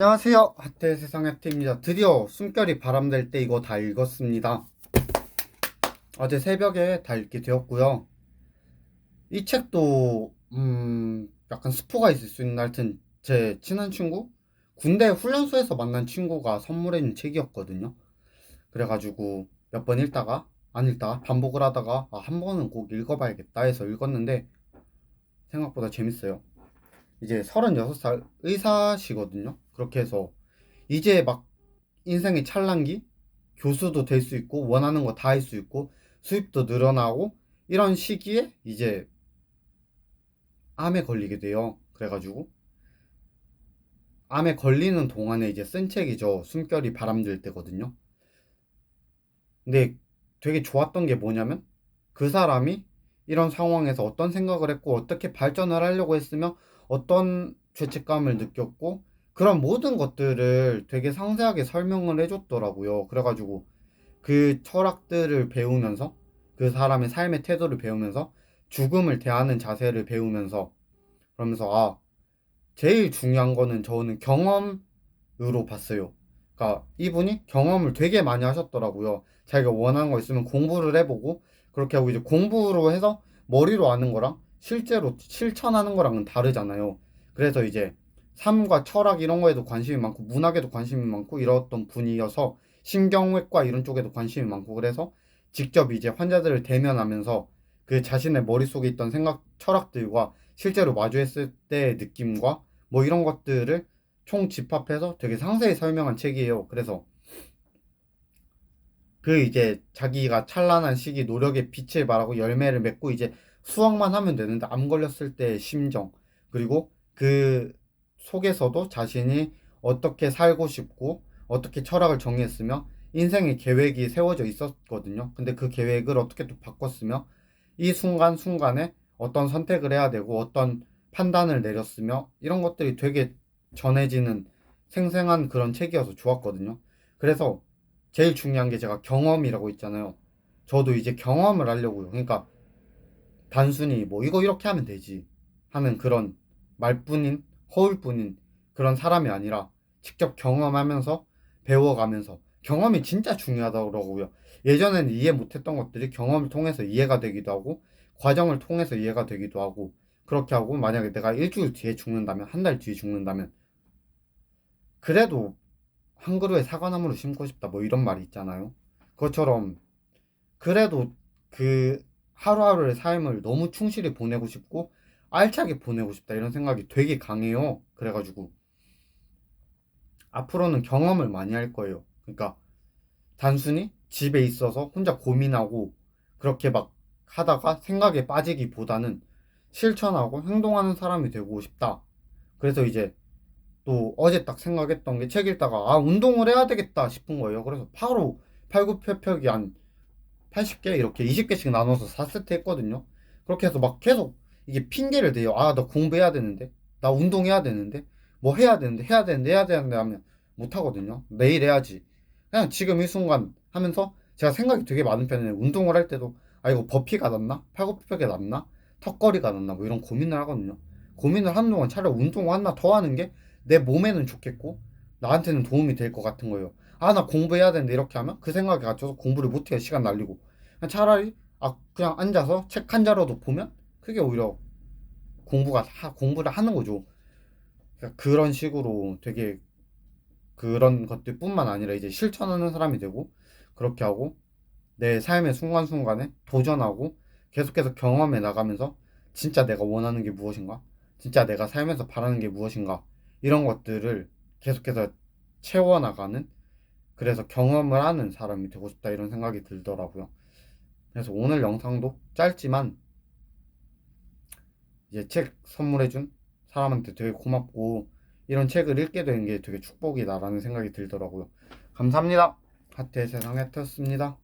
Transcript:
안녕하세요. 하트의 세상 하트입니다. 드디어 숨결이 바람될 때 이거 다 읽었습니다. 어제 새벽에 다 읽게 되었고요. 이 책도 음 약간 스포가 있을 수 있는 하여튼 제 친한 친구 군대 훈련소에서 만난 친구가 선물해 준 책이었거든요. 그래가지고 몇 번 읽다가 안 읽다가 반복을 하다가 아, 한 번은 꼭 읽어봐야겠다 해서 읽었는데 생각보다 재밌어요. 이제 36살 의사시거든요. 그렇게 해서 이제 막 인생의 찰랑기 교수도 될 수 있고 원하는 거 다 할 수 있고 수입도 늘어나고 이런 시기에 이제 암에 걸리게 돼요. 그래가지고 암에 걸리는 동안에 이제 쓴 책이죠. 숨결이 바람들 때거든요. 근데 되게 좋았던 게 뭐냐면 그 사람이 이런 상황에서 어떤 생각을 했고 어떻게 발전을 하려고 했으며 어떤 죄책감을 느꼈고 그런 모든 것들을 되게 상세하게 설명을 해줬더라고요. 그래가지고 그 철학들을 배우면서 그 사람의 삶의 태도를 배우면서 죽음을 대하는 자세를 배우면서 그러면서 아 제일 중요한 거는 저는 경험으로 봤어요. 그러니까 이분이 경험을 되게 많이 하셨더라고요. 자기가 원하는 거 있으면 공부를 해보고 그렇게 하고 이제 공부로 해서 머리로 아는 거랑 실제로 실천하는 거랑은 다르잖아요. 그래서 이제 삶과 철학 이런 거에도 관심이 많고 문학에도 관심이 많고 이랬던 분이어서 신경외과 이런 쪽에도 관심이 많고 그래서 직접 이제 환자들을 대면하면서 그 자신의 머릿속에 있던 생각 철학들과 실제로 마주했을 때의 느낌과 뭐 이런 것들을 총 집합해서 되게 상세히 설명한 책이에요. 그래서 그 이제 자기가 찬란한 시기 노력의 빛을 발하고 열매를 맺고 이제 수확만 하면 되는데 암 걸렸을 때의 심정 그리고 그 속에서도 자신이 어떻게 살고 싶고 어떻게 철학을 정했으며 인생의 계획이 세워져 있었거든요. 근데 그 계획을 어떻게 또 바꿨으며 이 순간순간에 어떤 선택을 해야 되고 어떤 판단을 내렸으며 이런 것들이 되게 전해지는 생생한 그런 책이어서 좋았거든요. 그래서 제일 중요한 게 제가 경험이라고 있잖아요. 저도 이제 경험을 하려고요. 그러니까 단순히 뭐 이거 이렇게 하면 되지 하는 그런 말뿐인 허울뿐인 그런 사람이 아니라 직접 경험하면서 배워가면서 경험이 진짜 중요하더라고요. 예전에는 이해 못했던 것들이 경험을 통해서 이해가 되기도 하고 과정을 통해서 이해가 되기도 하고 그렇게 하고 만약에 내가 일주일 뒤에 죽는다면 한 달 뒤에 죽는다면 그래도 한 그루에 사과나무를 심고 싶다 뭐 이런 말이 있잖아요. 그것처럼 그래도 그 하루하루의 삶을 너무 충실히 보내고 싶고 알차게 보내고 싶다 이런 생각이 되게 강해요. 그래가지고 앞으로는 경험을 많이 할 거예요. 그러니까 단순히 집에 있어서 혼자 고민하고 그렇게 막 하다가 생각에 빠지기보다는 실천하고 행동하는 사람이 되고 싶다. 그래서 이제 또 어제 딱 생각했던 게 책 읽다가 아 운동을 해야 되겠다 싶은 거예요. 그래서 바로 팔굽혀펴기 한 80개 이렇게 20개씩 나눠서 4세트 했거든요. 그렇게 해서 막 계속 이게 핑계를 대요. 아, 나 공부해야 되는데. 나 운동해야 되는데. 뭐 해야 되는데. 해야 되는데. 해야 되는데 하면 못 하거든요. 내일 해야지. 그냥 지금 이 순간 하면서 제가 생각이 되게 많은 편이에요. 운동을 할 때도 아, 이거 버피가 낫나? 팔굽혀펴기 낫나? 턱걸이가 낫나? 뭐 이런 고민을 하거든요. 고민을 하는 동안 차라리 운동 하나 더 하는 게 내 몸에는 좋겠고 나한테는 도움이 될 것 같은 거예요. 아, 나 공부해야 되는데 이렇게 하면 그 생각에 갇혀서 공부를 못해요. 시간 날리고. 차라리 아, 그냥 앉아서 책 한 자라도 보면 그게 오히려 공부가 하, 공부를 하는 거죠. 그러니까 그런 식으로 되게 그런 것들뿐만 아니라 이제 실천하는 사람이 되고 그렇게 하고 내 삶의 순간순간에 도전하고 계속해서 경험해 나가면서 진짜 내가 원하는 게 무엇인가? 진짜 내가 살면서 바라는 게 무엇인가? 이런 것들을 계속해서 채워나가는 그래서 경험을 하는 사람이 되고 싶다 이런 생각이 들더라고요. 그래서 오늘 영상도 짧지만 이제 책 선물해준 사람한테 되게 고맙고 이런 책을 읽게 된 게 되게 축복이다라는 생각이 들더라고요. 감사합니다. 하트의 세상 해트였습니다.